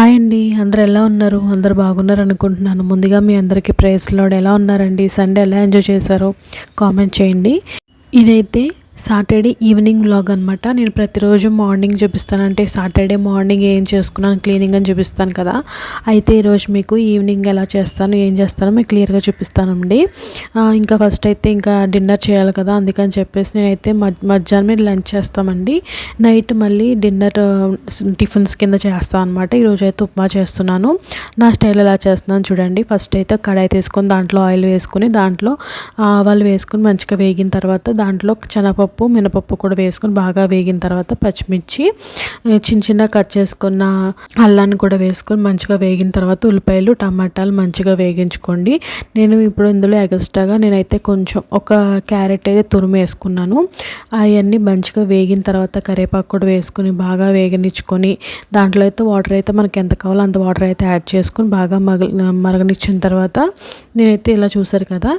Hi అండి. అందరు ఎలా ఉన్నారు? అందరు బాగున్నారు అనుకుంటున్నాను. ముందుగా మీ అందరికీ ప్రేస్లోడ్ ఎలా ఉన్నారండి? సండే ఎలా ఎంజాయ్ చేశారో కామెంట్ చేయండి. ఇదైతే సాటర్డే ఈవినింగ్ వ్లాగ్ అనమాట నేను ప్రతిరోజు మార్నింగ్ చూపిస్తాను అంటే సాటర్డే మార్నింగ్ ఏం చేసుకున్నాను? క్లీనింగ్ అని చూపిస్తాను కదా. అయితే ఈరోజు మీకు ఈవినింగ్ ఎలా చేస్తాను? ఏం చేస్తానో మీకు క్లియర్గా చూపిస్తానండి. ఇంకా ఫస్ట్ అయితే ఇంకా డిన్నర్ చేయాలి కదా. అందుకని చెప్పేసి నేనైతే మధ్య మధ్యాహ్నం లంచ్ చేస్తామండి. నైట్ మళ్ళీ డిన్నర్ టిఫిన్స్ కింద చేస్తాను అనమాట ఈరోజు అయితే ఉప్మా చేస్తున్నాను. నా స్టైల్ ఎలా చేస్తున్నాను చూడండి. ఫస్ట్ అయితే కడాయి తీసుకొని దాంట్లో ఆయిల్ వేసుకొని దాంట్లో ఆవాలు వేసుకుని మంచిగా వేగిన తర్వాత దాంట్లో పప్పు మినపప్పు కూడా వేసుకొని బాగా వేగిన తర్వాత పచ్చిమిర్చి చిన్న చిన్న కట్ చేసుకున్న అల్లాన్ని కూడా వేసుకొని మంచిగా వేగిన తర్వాత ఉల్లిపాయలు టమాటాలు మంచిగా వేగించుకోండి. నేను ఇప్పుడు ఇందులో ఎగస్ట్రాగా నేనైతే కొంచెం ఒక క్యారెట్ అయితే తురుము వేసుకున్నాను. అవన్నీ మంచిగా వేగిన తర్వాత కరివేపాకు కూడా వేసుకొని బాగా వేగనిచ్చుకొని దాంట్లో అయితే వాటర్ అయితే మనకి ఎంత కావాలో అంత వాటర్ అయితే యాడ్ చేసుకొని బాగా మగ మరగనిచ్చిన తర్వాత నేనైతే ఇలా చూసారు కదా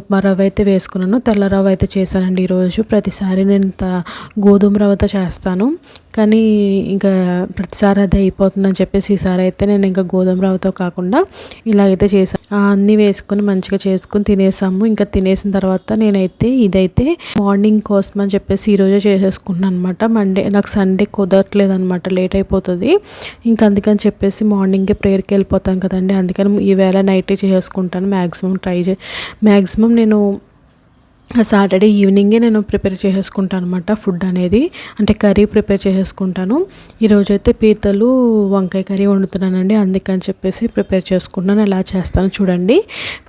ఉప్మా రవ్వ అయితే వేసుకున్నాను. తెల్ల రవ్వ అయితే చేశానండి ఈరోజు. ప్రతిసారి నేను ఇంత గోధుమ రవ్వతో చేస్తాను. కానీ ఇంకా ప్రతిసారి అదే అయిపోతుందని చెప్పేసి ఈసారి అయితే నేను ఇంకా గోధుమ రవ్వతో కాకుండా ఇలాగైతే చేశాను. అన్నీ వేసుకొని మంచిగా చేసుకుని తినేసాము. ఇంకా తినేసిన తర్వాత నేనైతే ఇదైతే మార్నింగ్ కోసం అని చెప్పేసి ఈరోజే చేసేసుకుంటున్నాను అనమాట మండే నాకు సండే కుదరట్లేదు అనమాట లేట్ అయిపోతుంది. ఇంకా అందుకని చెప్పేసి మార్నింగే ప్రేయర్కి వెళ్ళిపోతాం కదండి. అందుకని ఈవేళ నైటే చేసుకుంటాను మ్యాక్సిమం ట్రై చే మ్యాక్సిమం నేను సాటర్డే ఈవినింగే నేను ప్రిపేర్ చేసేసుకుంటాను అనమాట ఫుడ్ అనేది. అంటే కర్రీ ప్రిపేర్ చేసేసుకుంటాను. ఈరోజు అయితే పీతలు వంకాయ కర్రీ వండుతున్నానండి. అందుకని చెప్పేసి ప్రిపేర్ చేసుకుంటాను ఎలా చేస్తాను చూడండి.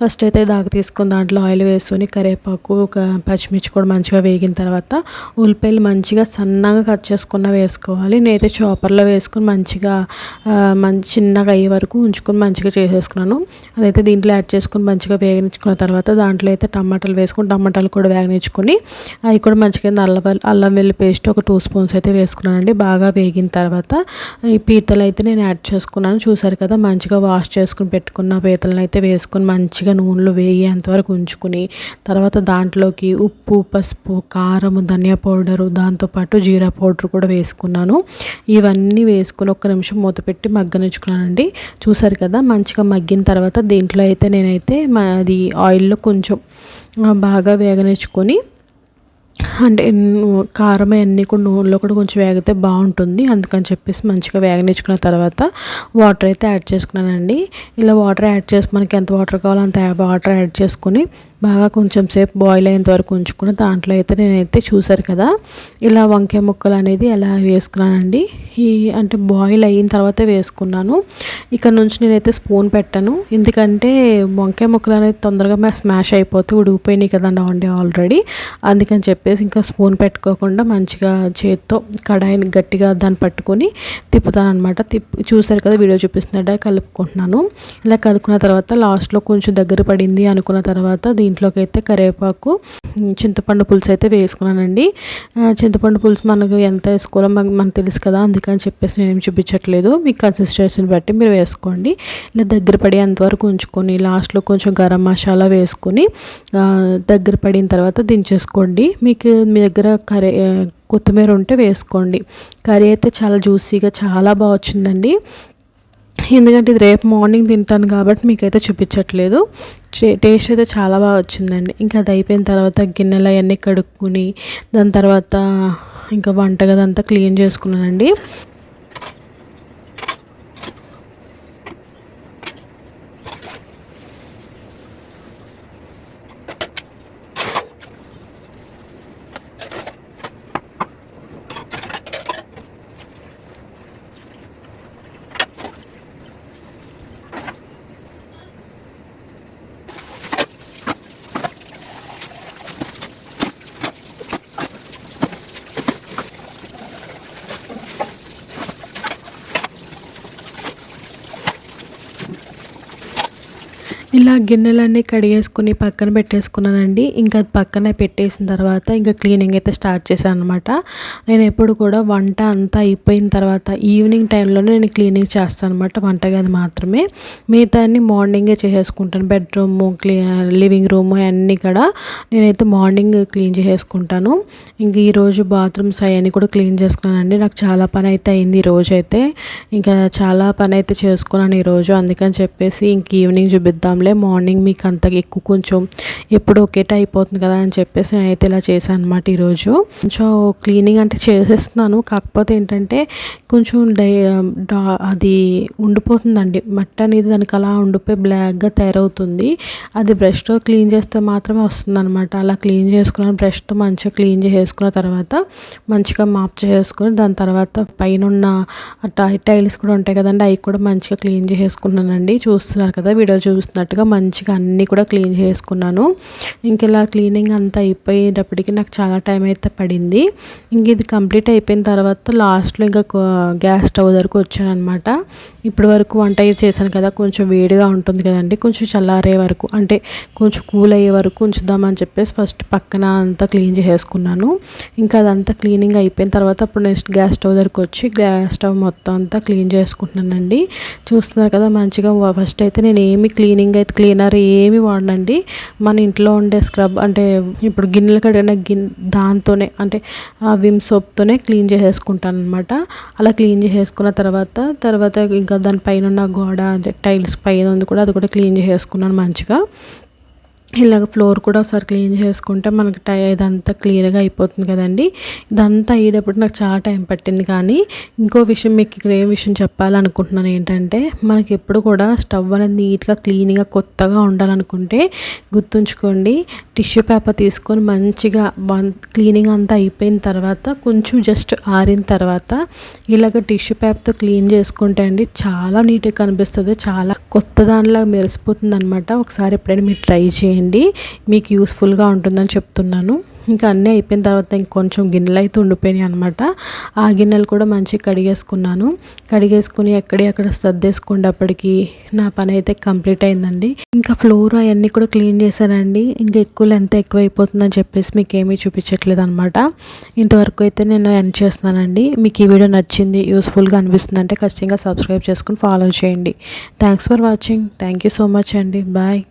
ఫస్ట్ అయితే దాకా తీసుకొని దాంట్లో ఆయిల్ వేసుకొని కరివేపాకు ఒక పచ్చిమిర్చి కూడా మంచిగా వేగిన తర్వాత ఉల్లిపాయలు మంచిగా సన్నగా కట్ చేసుకున్న వేసుకోవాలి. నేనైతే చాపర్లో వేసుకొని మంచిగా మంచి చిన్నగా అయ్యే వరకు ఉంచుకొని మంచిగా చేసేసుకున్నాను. అదైతే దీంట్లో యాడ్ చేసుకొని మంచిగా వేగించుకున్న తర్వాత దాంట్లో అయితే టమాటాలు వేసుకొని టమాటాలు కూడా వేగనించుకొని అవి కూడా మంచిగా అల్లం అల్లం వెల్లి పేస్ట్ ఒక టూ స్పూన్స్ అయితే వేసుకున్నానండి. బాగా వేగిన తర్వాత ఈ పీతలు అయితే నేను యాడ్ చేసుకున్నాను. చూసారు కదా మంచిగా వాష్ చేసుకుని పెట్టుకున్న పీతలను అయితే వేసుకొని మంచిగా నూనెలో వేయేంతవరకు ఉంచుకుని తర్వాత దాంట్లోకి ఉప్పు పసుపు కారం ధనియా పౌడరు దాంతోపాటు జీరా పౌడర్ కూడా వేసుకున్నాను. ఇవన్నీ వేసుకుని ఒక్క నిమిషం మూత పెట్టి మగ్గనించుకున్నానండి చూసారు కదా మంచిగా మగ్గిన తర్వాత దీంట్లో అయితే నేనైతే మా- అది ఆయిల్లో కొంచెం బాగా వేగ వేగనిచ్చుకొని అంటే కారం అన్నీ కూడా నూనెలో కూడా కొంచెం వేగితే బాగుంటుంది. అందుకని చెప్పేసి మంచిగా వేగనిచ్చుకున్న తర్వాత వాటర్ అయితే యాడ్ చేసుకున్నానండి. ఇలా వాటర్ యాడ్ చేసి మనకి ఎంత వాటర్ కావాలో అంత వాటర్ యాడ్ చేసుకొని బాగా కొంచెం సేపు బాయిల్ అయ్యేంత వరకు ఉంచుకుని దాంట్లో అయితే నేనైతే చూసారు కదా. ఇలా వంకాయ ముక్కలు అనేది ఎలా వేసుకున్నానండి? ఈ అంటే బాయిల్ అయిన తర్వాత వేసుకున్నాను. ఇక్కడ నుంచి నేనైతే స్పూన్ పెట్టాను. ఎందుకంటే వంకాయ ముక్కలు అనేది తొందరగా స్మాష్ అయిపోతే ఉడిగిపోయినాయి కదండి వండి ఆల్రెడీ అందుకని చెప్పేసి ఇంకా స్పూన్ పెట్టుకోకుండా మంచిగా చేత్తో కడాయిని గట్టిగా దాన్ని పట్టుకొని తిప్పుతాను అనమాట తిప్పి చూసారు కదా వీడియో చూపిస్తున్నట్టు కలుపుకుంటున్నాను. ఇలా కలుపుకున్న తర్వాత లాస్ట్లో కొంచెం దగ్గర పడింది అనుకున్న తర్వాత దీంట్లోకి అయితే కరివేపాకు చింతపండు పులుసు అయితే వేసుకున్నానండి. చింతపండు పులుసు మనకు ఎంత వేసుకోవాలో మనకు మనకు తెలుసు కదా అందుకని చెప్పేసి నేను ఏం చూపించట్లేదు. మీ కన్సిస్టెన్సీని బట్టి మీరు వేసుకోండి. ఇలా దగ్గర పడేంత వరకు ఉంచుకొని లాస్ట్లో కొంచెం గరం మసాలా వేసుకొని దగ్గర పడిన తర్వాత దించేసుకోండి. మీకు మీ దగ్గర కర్రీ కొత్తిమీర ఉంటే వేసుకోండి. కర్రీ అయితే చాలా జ్యూసీగా చాలా బాగా వచ్చిందండి. ఎందుకంటే ఇది రేపు మార్నింగ్ తింటాను కాబట్టి మీకైతే చూపించట్లేదు. టేస్ట్ అయితే చాలా బాగా వచ్చిందండి. ఇంకా అది అయిపోయిన తర్వాత గిన్నెలు అవన్నీ కడుక్కుని దాని తర్వాత ఇంకా వంటగదంతా క్లీన్ చేసుకున్నానండి. ఇలా గిన్నెలన్నీ కడిగేసుకుని పక్కన పెట్టేసుకున్నానండి. ఇంకా అది పక్కనే పెట్టేసిన తర్వాత ఇంకా క్లీనింగ్ అయితే స్టార్ట్ చేశాను అనమాట నేను ఎప్పుడు కూడా వంట అంతా అయిపోయిన తర్వాత ఈవినింగ్ టైంలోనే నేను క్లీనింగ్ చేస్తాను అనమాట వంటగది మాత్రమే. మిగతా అన్ని మార్నింగే చేసేసుకుంటాను. బెడ్రూమ్ క్లీ లివింగ్ రూమ్ అన్నీ కూడా నేనైతే మార్నింగ్ క్లీన్ చేసేసుకుంటాను. ఇంక ఈరోజు బాత్రూమ్స్ అవన్నీ కూడా క్లీన్ చేసుకున్నానండి. నాకు చాలా పని అయితే అయింది ఈరోజు అయితే. ఇంకా చాలా పని అయితే చేసుకున్నాను ఈరోజు అందుకని చెప్పేసి ఇంక ఈవినింగ్ చూపిద్దాంలే చేద్దాంలే మార్నింగ్ మీకు అంత ఎక్కువ కొంచెం ఎప్పుడు ఒకేట అయిపోతుంది కదా అని చెప్పేసి నేనైతే ఇలా చేశాను అనమాట ఈరోజు. కొంచెం క్లీనింగ్ అంటే చేసేస్తున్నాను. కాకపోతే ఏంటంటే కొంచెం డై అది ఉండిపోతుందండి. మట్టి అనేది దానికి అలా ఉండిపోయి బ్లాక్గా తయారవుతుంది. అది బ్రష్తో క్లీన్ చేస్తే మాత్రమే వస్తుంది అనమాట అలా క్లీన్ చేసుకున్నాను. బ్రష్తో మంచిగా క్లీన్ చేసుకున్న తర్వాత మంచిగా మాప్ చేసుకుని దాని తర్వాత పైన ఉన్న టైల్స్ కూడా ఉంటాయి కదండి. అవి కూడా మంచిగా క్లీన్ చేసుకున్నానండి చూస్తున్నారు కదా వీడియో చూస్తున్నట్టుగా అన్నట్టుగా మంచిగా అన్నీ కూడా క్లీన్ చేసుకున్నాను. ఇంక ఇలా క్లీనింగ్ అంతా అయిపోయేటప్పటికి నాకు చాలా టైం అయితే పడింది. ఇంక ఇది కంప్లీట్ అయిపోయిన తర్వాత లాస్ట్లో ఇంకా గ్యాస్ స్టవ్ దగ్గరకు వచ్చాను అనమాట ఇప్పటి వరకు వంట చేశాను కదా కొంచెం వేడిగా ఉంటుంది కదండి కొంచెం చల్లారే వరకు అంటే కొంచెం కూల్ అయ్యే వరకు ఉంచుదామని చెప్పేసి ఫస్ట్ పక్కన అంతా క్లీన్ చేసుకున్నాను ఇంకా అదంతా క్లీనింగ్ అయిపోయిన తర్వాత అప్పుడు నెక్స్ట్ గ్యాస్ స్టవ్ దగ్గరకు వచ్చి గ్యాస్ స్టవ్ మొత్తం అంతా క్లీన్ చేసుకుంటున్నానండి. చూస్తున్నారు కదా మంచిగా ఫస్ట్ అయితే నేను ఏమి క్లీనింగ్ అయితే క్లీనర్ ఏమి వాడనండి. మన ఇంట్లో ఉండే స్క్రబ్ అంటే ఇప్పుడు గిన్నెలు కడిగిన గిన్నె దాంతోనే అంటే ఆ విమ్ సోప్తోనే క్లీన్ చేసేసుకుంటాను అనమాట అలా క్లీన్ చేసేసుకున్న తర్వాత తర్వాత ఇంకా దానిపైన ఉన్న గోడ అంటే టైల్స్ పైన ఉంది కూడా అది కూడా క్లీన్ చేసేసుకున్నాను మంచిగా. ఇలాగ ఫ్లోర్ కూడా ఒకసారి క్లీన్ చేసుకుంటే మనకి టై ఇదంతా క్లియర్గా అయిపోతుంది కదండి. ఇదంతా అయ్యేటప్పుడు నాకు చాలా టైం పట్టింది కానీ ఇంకో విషయం మీకు ఇక్కడ ఏ విషయం చెప్పాలనుకుంటున్నాను ఏంటంటే మనకి ఎప్పుడు కూడా స్టవ్ అనేది నీట్గా క్లీన్గా కొత్తగా ఉండాలనుకుంటే గుర్తుంచుకోండి. టిష్యూ పేపర్ తీసుకొని మంచిగా వన్ క్లీనింగ్ అంతా అయిపోయిన తర్వాత కొంచెం జస్ట్ ఆరిన తర్వాత ఇలాగ టిష్యూ పేపర్తో క్లీన్ చేసుకుంటే అండి చాలా నీట్గా కనిపిస్తుంది. చాలా కొత్త దానిలాగా మెరిసిపోతుంది అనమాట ఒకసారి ఎప్పుడైనా మీరు ట్రై చేయండి. చేయండి. మీకు యూస్ఫుల్గా ఉంటుందని చెప్తున్నాను. ఇంకా అన్నీ అయిపోయిన తర్వాత ఇంకొంచెం గిన్నెలు అయితే ఉండిపోయినాయి అనమాట ఆ గిన్నెలు కూడా మంచిగా కడిగేసుకున్నాను. కడిగేసుకుని ఎక్కడి అక్కడ సర్దేసుకునేటప్పటికి నా పని అయితే కంప్లీట్ అయిందండి. ఇంకా ఫ్లోర్ అవన్నీ కూడా క్లీన్ చేశానండి. ఇంకా ఎక్కువ లెంత్ ఎక్కువ అయిపోతుందని చెప్పేసి మీకు ఏమీ చూపించట్లేదు అనమాట ఇంతవరకు అయితే నేను ఎండ్ చేస్తున్నానండి. మీకు ఈ వీడియో నచ్చింది యూస్ఫుల్గా అనిపిస్తుంది అంటే ఖచ్చితంగా సబ్స్క్రైబ్ చేసుకుని ఫాలో చేయండి. Thanks for watching. Thank you so much అండి. బాయ్.